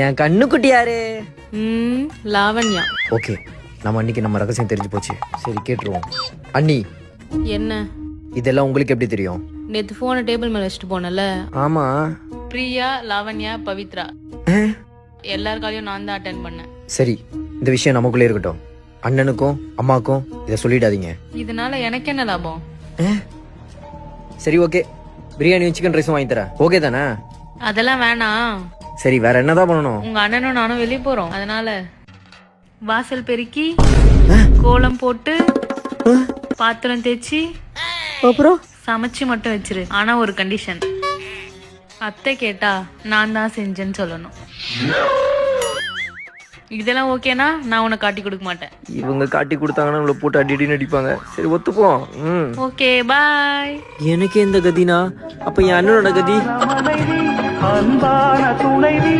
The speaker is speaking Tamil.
என் கண்ணுக்குட்டி யாரு ம் லாவண்யா. ஓகே நம்ம அன்னைக்கு நம்ம ரகசியம் தெரிஞ்சு போச்சு. சரி கேட்டுருவோம். அண்ணி. என்ன? இதெல்லாம் உங்களுக்கு எப்படி தெரியும்? நேத்து போனை டேபிள் மேல வச்சுட்டு போனல ஆமா. பிரியா லாவண்யா பவித்ரா. எல்லார் காலையும் நான் தான் அட்டன் பண்ணேன். சரி இந்த விஷயம் நமக்குள்ளே இருக்கட்டும். அண்ணனுக்கும் அம்மாக்கும் இதை சொல்லிடாதீங்க. இதனால எனக்கு என்ன லாபம்? சரி ஓகே. பிரியாணி சிக்கன் ரைஸும் வாங்கி தரேன். ஓகே தானே? அதெல்லாம் வேணாம். சரி வேற என்னதான் பண்ணணும்? உங்க அண்ணனும் நானும் வெளியே போறோம். அதனால வாசல் பெருக்கி கோலம் போட்டு பாத்திரம் தேய்ச்சி அப்புறம்? சமைச்சு மட்டும் வச்சிரு. ஆனா ஒரு கண்டிஷன் அத்தை கேட்டா நான் தான் செஞ்சேன்னு சொல்லணும். இதெல்லாம் ஓகேனா நான் உன்னை காட்டி கொடுக்க மாட்டேன். இவங்க காட்டி கொடுத்தாங்கன்னா நம்மளை போட்டு அடி அடி நடிப்பாங்க சரி ஒத்துப்போம் ம். Okay bye. எனக்கு எந்த கதினா? அப்ப என் அண்ணனோட கதி? அன்பான துணைவி